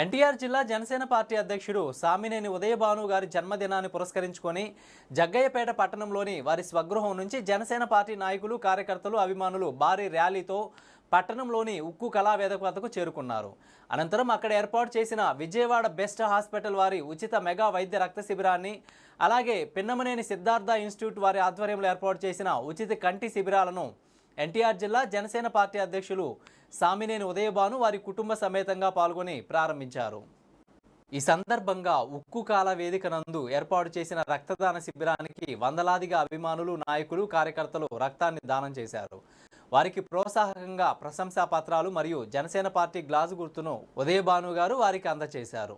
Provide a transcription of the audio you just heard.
ఎన్టీఆర్ జిల్లా జనసేన పార్టీ అధ్యక్షుడు సామినేని ఉదయభాను గారి జన్మదినాన్ని పురస్కరించుకొని జగ్గయ్యపేట పట్టణంలోని వారి స్వగృహం నుంచి జనసేన పార్టీ నాయకులు కార్యకర్తలు అభిమానులు భారీ ర్యాలీతో పట్టణంలోని ఉక్కు కళావేదిక వద్దకు చేరుకున్నారు. అనంతరం అక్కడ ఏర్పాటు చేసిన విజయవాడ బెస్ట్ హాస్పిటల్ వారి ఉచిత మెగా వైద్య రక్త శిబిరాన్ని అలాగే పిన్నమనేని సిద్ధార్థ ఇన్స్టిట్యూట్ వారి ఆధ్వర్యంలో ఏర్పాటు చేసిన ఉచిత కంటి శిబిరాలను ఎన్టీఆర్ జిల్లా జనసేన పార్టీ అధ్యక్షులు సామినేని ఉదయభాను వారి కుటుంబ సమేతంగా పాల్గొని ప్రారంభించారు. ఈ సందర్భంగా ఉక్కు కాల వేదిక నందు ఏర్పాటు చేసిన రక్తదాన శిబిరానికి వందలాదిగా అభిమానులు నాయకులు కార్యకర్తలు రక్తాన్ని దానం చేశారు. వారికి ప్రోత్సాహకంగా ప్రశంసా పత్రాలు మరియు జనసేన పార్టీ గ్లాసు గుర్తును ఉదయభాను గారు వారికి అందజేశారు.